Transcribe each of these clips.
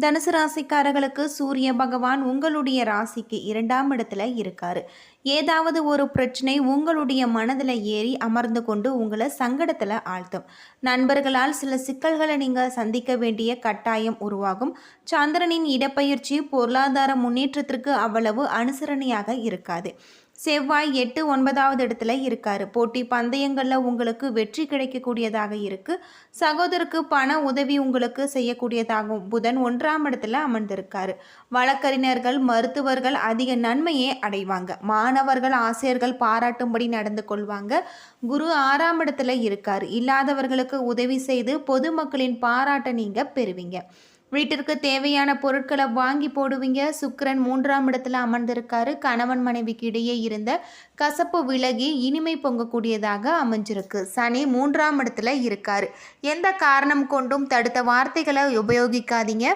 தனுசு ராசிக்காரர்களுக்கு சூரிய பகவான் உங்களுடைய ராசிக்கு இரண்டாம் இடத்துல இருக்காரு. ஏதாவது ஒரு பிரச்சனை உங்களுடைய மனதில் ஏறி அமர்ந்து கொண்டு உங்களை சங்கடத்தில் ஆழ்த்தும். நண்பர்களால் சில சிக்கல்களை நீங்கள் சந்திக்க வேண்டிய கட்டாயம் உருவாகும். சந்திரனின் இடப்பயிற்சி பொருளாதார முன்னேற்றத்திற்கு அவ்வளவு அனுசரணையாக இருக்காது. செவ்வாய் எட்டு ஒன்பதாவது இடத்துல இருக்காரு. போட்டி பந்தயங்களில் உங்களுக்கு வெற்றி கிடைக்கக்கூடியதாக இருக்கு. சகோதரருக்கு பண உதவி உங்களுக்கு செய்யக்கூடியதாகும் புதன் ஒன்றாம் இடத்துல அமர்ந்திருக்காரு. வழக்கறிஞர்கள் மருத்துவர்கள் அதிக நன்மையே அடைவாங்க. மாணவர்கள் ஆசிரியர்கள் பாராட்டும்படி நடந்து கொள்வாங்க. குரு ஆறாம் இடத்துல இருக்கார். இல்லாதவர்களுக்கு உதவி செய்து பொதுமக்களின் பாராட்டை நீங்க பெறுவீங்க. வீட்டிற்கு தேவையான பொருட்களை வாங்கி போடுவீங்க. சுக்கிரன் மூன்றாம் இடத்துல அமர்ந்திருக்காரு. கணவன் மனைவிக்கு இடையே இருந்த கசப்பு விலகி இனிமை பொங்கக்கூடியதாக அமைஞ்சிருக்கு. சனி மூன்றாம் இடத்துல இருக்காரு. எந்த காரணம் கொண்டும் தடுத்த வார்த்தைகளை உபயோகிக்காதீங்க.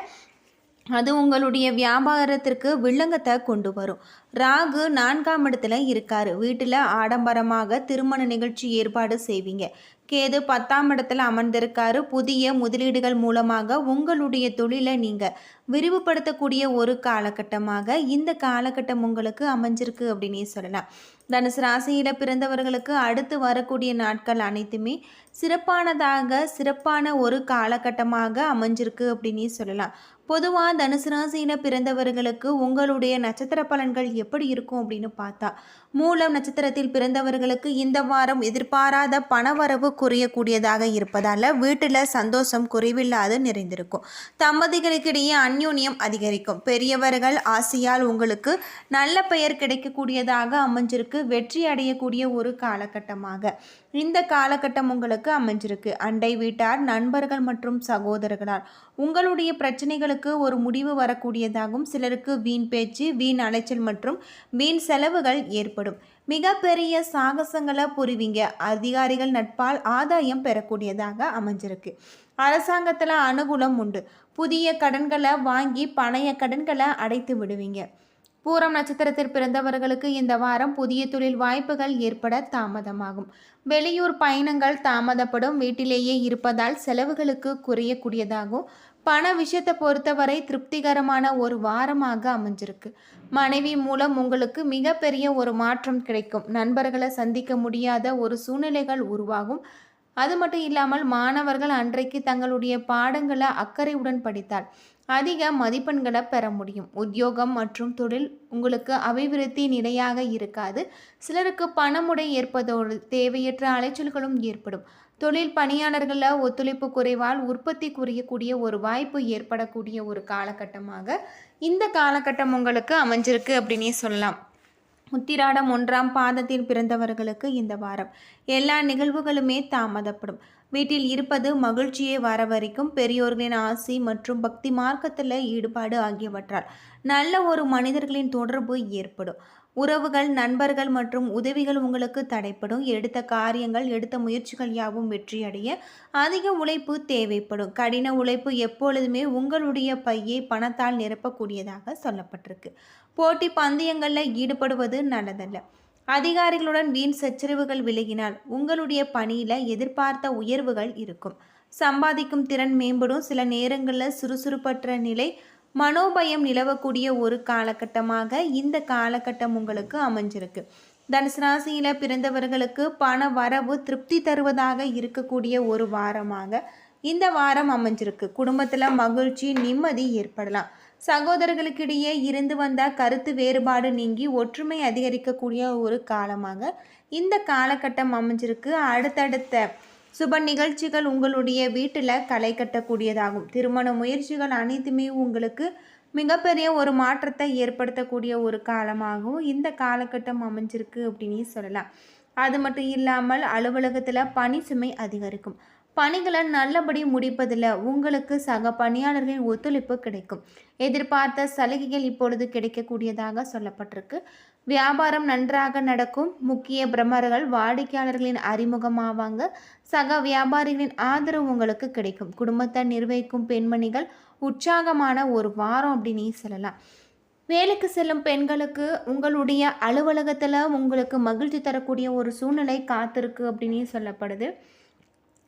அது உங்களுடைய வியாபாரத்திற்கு வில்லங்கத்தை கொண்டு வரும். ராகு நான்காம் இடத்துல இருக்காரு. வீட்டில் ஆடம்பரமாக திருமண நிகழ்ச்சி ஏற்பாடு செய்வீங்க. கேது பத்தாம் இடத்துல அமர்ந்திருக்காரு. புதிய முதலீடுகள் மூலமாக உங்களுடைய தொழிலை நீங்கள் விரிவுபடுத்தக்கூடிய ஒரு காலகட்டமாக இந்த காலகட்டம் உங்களுக்கு அமைஞ்சிருக்கு அப்படின்னே சொல்லலாம். தனுசு ராசியில் பிறந்தவர்களுக்கு அடுத்து வரக்கூடிய நாட்கள் அனைத்துமே சிறப்பானதாக சிறப்பான ஒரு காலகட்டமாக அமைஞ்சிருக்கு அப்படின்னே சொல்லலாம். பொதுவாக தனுசு ராசியில் பிறந்தவர்களுக்கு உங்களுடைய நட்சத்திர பலன்கள் எப்படி இருக்கும் அப்படின்னு பார்த்தா மூலம் நட்சத்திரத்தில் பிறந்தவர்களுக்கு இந்த வாரம் எதிர்பாராத பணவரவு குறையக்கூடியதாக இருப்பதால் வீட்டில் சந்தோஷம் குறைவில்லாது நிறைந்திருக்கும். தம்பதிகளுக்கிடையே அந்யோன்யம் அதிகரிக்கும். பெரியவர்கள் ஆசையால் உங்களுக்கு நல்ல பெயர் கிடைக்கக்கூடியதாக அமைஞ்சிருக்கு. வெற்றி அடையக்கூடிய ஒரு காலகட்டமாக. இந்த காலகட்டம் உங்களுக்கு அமைஞ்சிருக்கு. அண்டை வீட்டார் நண்பர்கள் மற்றும் சகோதரர்களால் உங்களுடைய பிரச்சனைகளுக்கு ஒரு முடிவு வரக்கூடியதாகவும் சிலருக்கு வீண் பேச்சு வீண் அலைச்சல் மற்றும் வீண் செலவுகள் ஏற்படும். மிகப்பெரிய சாகசங்களை புரிவிங்க. அதிகாரிகள் நட்பால் ஆதாயம் பெறக்கூடியதாக அமைஞ்சிருக்கு. அரசாங்கத்தில் அனுகூலம் உண்டு. புதிய கடன்களை வாங்கி பழைய கடன்களை அடைத்து விடுவீங்க. பூரம் நட்சத்திரத்தில் பிறந்தவர்களுக்கு இந்த வாரம் புதிய தொழில் வாய்ப்புகள் ஏற்பட தாமதமாகும். வெளியூர் பயணங்கள் தாமதப்படும். வீட்டிலேயே இருப்பதால் செலவுகளுக்கு குறையக்கூடியதாகும். பண விஷயத்தை பொறுத்தவரை திருப்திகரமான ஒரு வாரமாக அமைஞ்சிருக்கு. மனைவி மூலம் உங்களுக்கு மிகப்பெரிய ஒரு மாற்றம் கிடைக்கும். நண்பர்களை சந்திக்க முடியாத ஒரு சூழ்நிலைகள் உருவாகும். அது மட்டும் இல்லாமல் மாணவர்கள் அன்றைக்கு தங்களுடைய பாடங்களை அக்கறையுடன் படித்தால் அதிக மதிப்பெண்களை பெற முடியும். உத்தியோகம் மற்றும் தொழில் உங்களுக்கு அபிவிருத்தி நிலையாக இருக்காது. சிலருக்கு பணமுடை ஏற்பதோடு தேவையற்ற அலைச்சல்களும் ஏற்படும். தொழில் பணியாளர்களில் ஒத்துழைப்பு குறைவால் உற்பத்தி குறையக்கூடிய ஒரு வாய்ப்பு ஏற்படக்கூடிய ஒரு காலகட்டமாக இந்த காலகட்டம் உங்களுக்கு அமைஞ்சிருக்கு அப்படின்னே சொல்லலாம். உத்திராடம் ஒன்றாம் பாதத்தில் பிறந்தவர்களுக்கு இந்த வாரம். எல்லா நிகழ்வுகளுமே தாமதப்படும். வீட்டில் இருப்பது மகிழ்ச்சியை வர வரைக்கும் பெரியோர்களின் ஆசை மற்றும் பக்தி மார்க்கத்தில் ஈடுபாடு ஆகியவற்றால் நல்ல ஒரு மனிதர்களின் தொடர்பு ஏற்படும். உறவுகள் நண்பர்கள் மற்றும் உதவிகள் உங்களுக்கு தடைப்படும். எடுத்த காரியங்கள் எடுத்த முயற்சிகள் யாவும் வெற்றியடைய அதிக உழைப்பு தேவைப்படும். கடின உழைப்பு எப்பொழுதுமே உங்களுடைய பையை பணத்தால் நிரப்பக்கூடியதாக சொல்லப்பட்டிருக்கு. போட்டி பந்தயங்களில் ஈடுபடுவது நல்லதல்ல. அதிகாரிகளுடன் வீண் சச்சரவுகள் விலகினால் உங்களுடைய பணியில் எதிர்பார்த்த உயர்வுகள் இருக்கும். சம்பாதிக்கும் திறன் மேம்படும். சில நேரங்களில் சுறுசுறுப்பற்ற நிலை மனோபயம் நிலவக்கூடிய ஒரு காலகட்டமாக இந்த காலகட்டம் உங்களுக்கு அமைஞ்சிருக்கு. தனுசு ராசியில் பிறந்தவர்களுக்கு பண வரவு திருப்தி தருவதாக இருக்கக்கூடிய ஒரு வாரமாக இந்த வாரம் அமைஞ்சிருக்கு. குடும்பத்தில் மகிழ்ச்சி நிம்மதி ஏற்படலாம். சகோதரர்களுக்கிடையே இருந்து வந்த கருத்து வேறுபாடு நீங்கி ஒற்றுமை அதிகரிக்கக்கூடிய ஒரு காலமாக இந்த காலகட்டம் அமைஞ்சிருக்கு. அடுத்தடுத்த சுப நிகழ்ச்சிகள் உங்களுடைய வீட்டில் களை கட்டக்கூடியதாகும். திருமண முயற்சிகள் அனைத்துமே உங்களுக்கு மிகப்பெரிய ஒரு மாற்றத்தை ஏற்படுத்தக்கூடிய ஒரு காலமாகவும் இந்த காலகட்டம் அமைஞ்சிருக்கு அப்படின்னு சொல்லலாம். அது மட்டும் இல்லாமல் அலுவலகத்தில் பணி சுமை அதிகரிக்கும். பணிகளை நல்லபடி முடிப்பதில் உங்களுக்கு சக பணியாளர்களின் ஒத்துழைப்பு கிடைக்கும். எதிர்பார்த்த சலுகைகள் இப்பொழுது கிடைக்கக்கூடியதாக சொல்லப்பட்டிருக்கு. வியாபாரம் நன்றாக நடக்கும். முக்கிய பிரமர்கள் வாடிக்கையாளர்களின் அறிமுகமாவாங்க. சக வியாபாரிகளின் ஆதரவு உங்களுக்கு கிடைக்கும். குடும்பத்தை நிர்வகிக்கும் பெண்மணிகள் உற்சாகமான ஒரு வாரம் அப்படின்னு சொல்லலாம். வேலைக்கு செல்லும் பெண்களுக்கு உங்களுடைய அலுவலகத்தில் உங்களுக்கு மகிழ்ச்சி தரக்கூடிய ஒரு சூழ்நிலை காத்திருக்கு அப்படின்னு சொல்லப்படுது.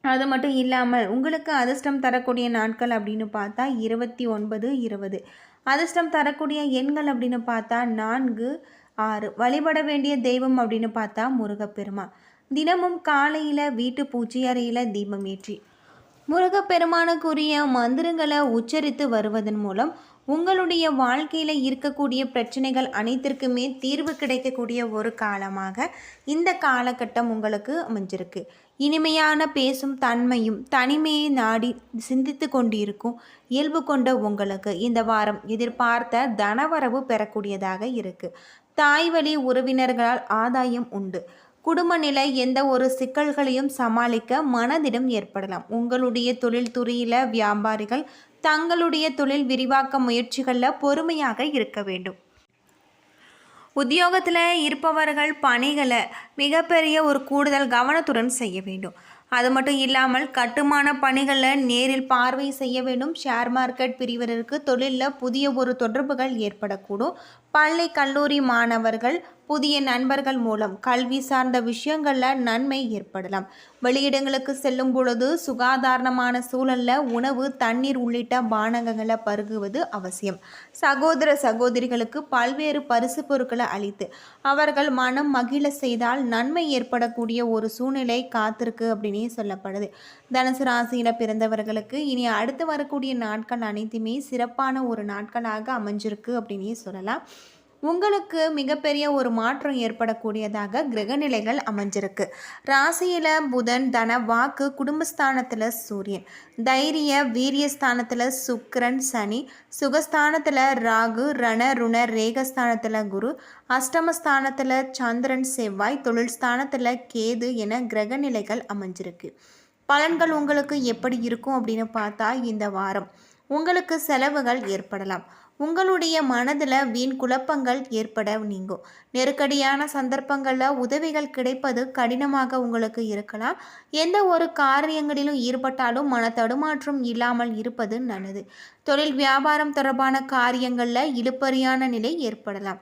அது மட்டும் இல்லாமல் உங்களுக்கு அதிர்ஷ்டம் தரக்கூடிய நாட்கள் அப்படின்னு பார்த்தா இருபத்தி ஒன்பது இருபது. அதிர்ஷ்டம் தரக்கூடிய எண்கள் அப்படின்னு பார்த்தா நான்கு ஆறு. வழிபட வேண்டிய தெய்வம் அப்படின்னு பார்த்தா முருகப்பெருமான். தினமும் காலையில் வீட்டு பூஜை அறையில் தீபம் ஏற்றி முருகப்பெருமானுக்குரிய மந்திரங்களை உச்சரித்து வருவதன் மூலம் உங்களுடைய வாழ்க்கையில் இருக்கக்கூடிய பிரச்சனைகள் அனைத்திற்குமே தீர்வு கிடைக்கக்கூடிய ஒரு காலமாக இந்த காலகட்டம் உங்களுக்கு அமைஞ்சிருக்கு. இனிமையான பேசும் தன்மையும் தனிமையை நாடி சிந்தித்து கொண்டிருக்கும் இயல்பு கொண்ட உங்களுக்கு இந்த வாரம் எதிர்பார்த்த தனவரவு பெறக்கூடியதாக இருக்குது தாய் வழி உறவினர்களால் ஆதாயம் உண்டு. குடும்ப நிலை எந்த ஒரு சிக்கல்களையும் சமாளிக்க மனதிடம் ஏற்படலாம். உங்களுடைய தொழில் துறையில் வியாபாரிகள் தங்களுடைய தொழில் விரிவாக்க முயற்சிகளில் பொறுமையாக இருக்க வேண்டும். உத்தியோகத்தில் இருப்பவர்கள் பணிகளை மிகப்பெரிய ஒரு கூடுதல் கவனத்துடன் செய்ய வேண்டும். அது மட்டும் இல்லாமல் கட்டுமான பணிகளில் நேரில் பார்வை செய்ய வேண்டும். ஷேர் மார்க்கெட் பிரிவருக்கு தொழிலில் புதிய ஒரு தொடர்புகள் ஏற்படக்கூடும். பள்ளி கல்லூரி மாணவர்கள் புதிய நண்பர்கள் மூலம் கல்வி சார்ந்த விஷயங்களில் நன்மை ஏற்படலாம். வெளியிடங்களுக்கு செல்லும் பொழுது சுகாதாரணமான சூழலில் உணவு தண்ணீர் உள்ளிட்ட பானகங்களை பருகுவது அவசியம். சகோதர சகோதரிகளுக்கு பல்வேறு பரிசு பொருட்களை அளித்து அவர்கள் மனம் மகிழ செய்தால் நன்மை ஏற்படக்கூடிய ஒரு சூழ்நிலை காத்திருக்கு அப்படின்னே சொல்லப்படுது. தனுசு ராசியில் பிறந்தவர்களுக்கு இனி அடுத்து வரக்கூடிய நாட்கள் அனைத்துமே சிறப்பான ஒரு நாட்களாக அமைஞ்சிருக்கு அப்படின்னே சொல்லலாம். உங்களுக்கு மிகப்பெரிய ஒரு மாற்றம் ஏற்படக்கூடியதாக கிரகநிலைகள் அமைஞ்சிருக்கு. ராசியில் புதன் தன வாக்கு குடும்பஸ்தானத்தில் சூரியன். தைரிய வீரியஸ்தானத்தில் சுக்கரன் சனி. சுகஸ்தானத்தில் ராகு ரண ருண ரேகஸ்தானத்தில் குரு. அஷ்டமஸ்தானத்தில் சந்திரன் செவ்வாய். தொழில் ஸ்தானத்தில் கேது என கிரகநிலைகள் அமைஞ்சிருக்கு. பலன்கள் உங்களுக்கு எப்படி இருக்கும் அப்படின்னு பார்த்தா இந்த வாரம். உங்களுக்கு செலவுகள் ஏற்படலாம். உங்களுடைய மனதில் வீண் குழப்பங்கள் ஏற்பட நீங்கும். நெருக்கடியான சந்தர்ப்பங்களில் உதவிகள் கிடைப்பது கடினமாக உங்களுக்கு இருக்கலாம். எந்த ஒரு காரியங்களிலும் ஈடுபட்டாலும் மன தடுமாற்றம் இல்லாமல் இருப்பது நல்லது. தொழில் வியாபாரம் தொடர்பான காரியங்களில் இழுப்பறியான நிலை ஏற்படலாம்.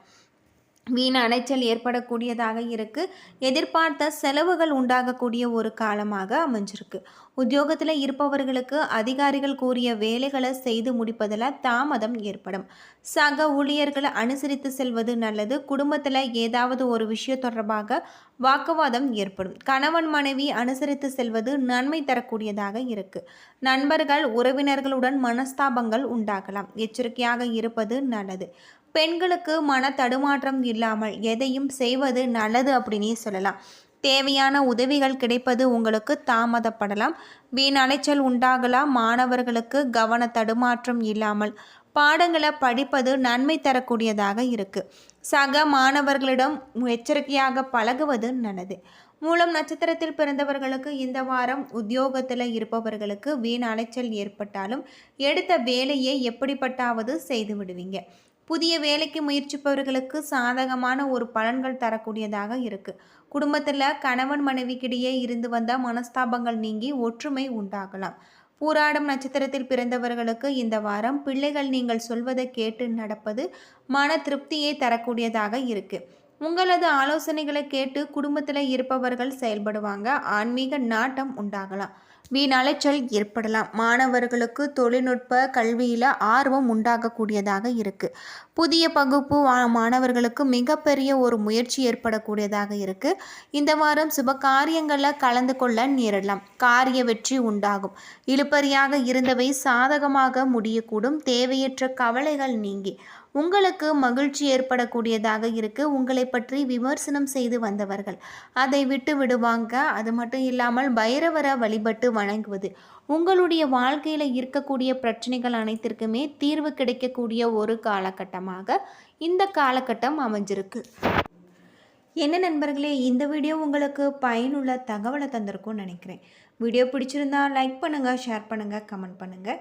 வீண் அலைச்சல் ஏற்படக்கூடியதாக இருக்குது எதிர்பார்த்த செலவுகள் உண்டாகக்கூடிய ஒரு காலமாக அமைஞ்சிருக்கு. உத்தியோகத்தில் இருப்பவர்களுக்கு அதிகாரிகள் கூறிய வேலைகளை செய்து முடிப்பதில் தாமதம் ஏற்படும். சக ஊழியர்களை அனுசரித்து செல்வது நல்லது. குடும்பத்தில் ஏதாவது ஒரு விஷயம் தொடர்பாக வாக்குவாதம் ஏற்படும். கணவன் மனைவி அனுசரித்து செல்வது நன்மை தரக்கூடியதாக இருக்கு. நண்பர்கள் உறவினர்களுடன் மனஸ்தாபங்கள் உண்டாகலாம். எச்சரிக்கையாக இருப்பது நல்லது. பெண்களுக்கு மன தடுமாற்றம் இல்லாமல் எதையும் செய்வது நல்லது அப்படின்னே சொல்லலாம். தேவையான உதவிகள் கிடைப்பது உங்களுக்கு தாமதப்படலாம். வீண் அலைச்சல் உண்டாகலாம். மாணவர்களுக்கு கவன தடுமாற்றம் இல்லாமல் பாடங்களை படிப்பது நன்மை தரக்கூடியதாக இருக்குது சக மாணவர்களிடம் எச்சரிக்கையாக பழகுவது நல்லது. மூலம் நட்சத்திரத்தில் பிறந்தவர்களுக்கு இந்த வாரம் உத்தியோகத்தில் இருப்பவர்களுக்கு வீண் அலைச்சல் ஏற்பட்டாலும் எடுத்த வேலையை எப்படிப்பட்டாவது செய்து விடுவீங்க. புதிய வேலைக்கு முயற்சிப்பவர்களுக்கு சாதகமான ஒரு பலன்கள் தரக்கூடியதாக இருக்குது குடும்பத்தில் கணவன் மனைவிக்கிடையே இருந்து வந்த மனஸ்தாபங்கள் நீங்கி ஒற்றுமை உண்டாகலாம். பூராடம் நட்சத்திரத்தில் பிறந்தவர்களுக்கு இந்த வாரம் பிள்ளைகள் நீங்கள் சொல்வதை கேட்டு நடப்பது மன திருப்தியை தரக்கூடியதாக இருக்குது உங்களது ஆலோசனைகளை கேட்டு குடும்பத்தில் இருப்பவர்கள் செயல்படுவாங்க. ஆன்மீக நாட்டம் உண்டாகலாம். வீண் அலைச்சல் ஏற்படலாம். மாணவர்களுக்கு தொழில்நுட்ப கல்வியில் ஆர்வம் உண்டாகக்கூடியதாக இருக்குது புதிய பகுப்பு மாணவர்களுக்கு மிகப்பெரிய ஒரு முயற்சி ஏற்படக்கூடியதாக இருக்குது இந்த வாரம் சுப காரியங்களில் கலந்து கொள்ள நேரிடலாம். காரிய வெற்றி உண்டாகும். இழுப்பறியாக இருந்தவை சாதகமாக முடியக்கூடும். தேவையற்ற கவலைகள் நீங்கி. உங்களுக்கு மகிழ்ச்சி ஏற்படக்கூடியதாக இருக்கு. உங்களை பற்றி விமர்சனம் செய்து வந்தவர்கள். அதை விட்டு விடுவாங்க. அது மட்டும் இல்லாமல் பைரவரை வழிபட்டு வணங்குவது. உங்களுடைய வாழ்க்கையில் இருக்கக்கூடிய பிரச்சனைகள் அனைத்திற்குமே தீர்வு கிடைக்கக்கூடிய ஒரு காலகட்டமாக இந்த காலகட்டம் அமைஞ்சிருக்கு. என்ன நண்பர்களே இந்த வீடியோ உங்களுக்கு பயனுள்ள தகவலை தந்திருக்கும்னு நினைக்கிறேன். வீடியோ பிடிச்சிருந்தா லைக் பண்ணுங்கள் ஷேர் பண்ணுங்கள் கமெண்ட் பண்ணுங்கள்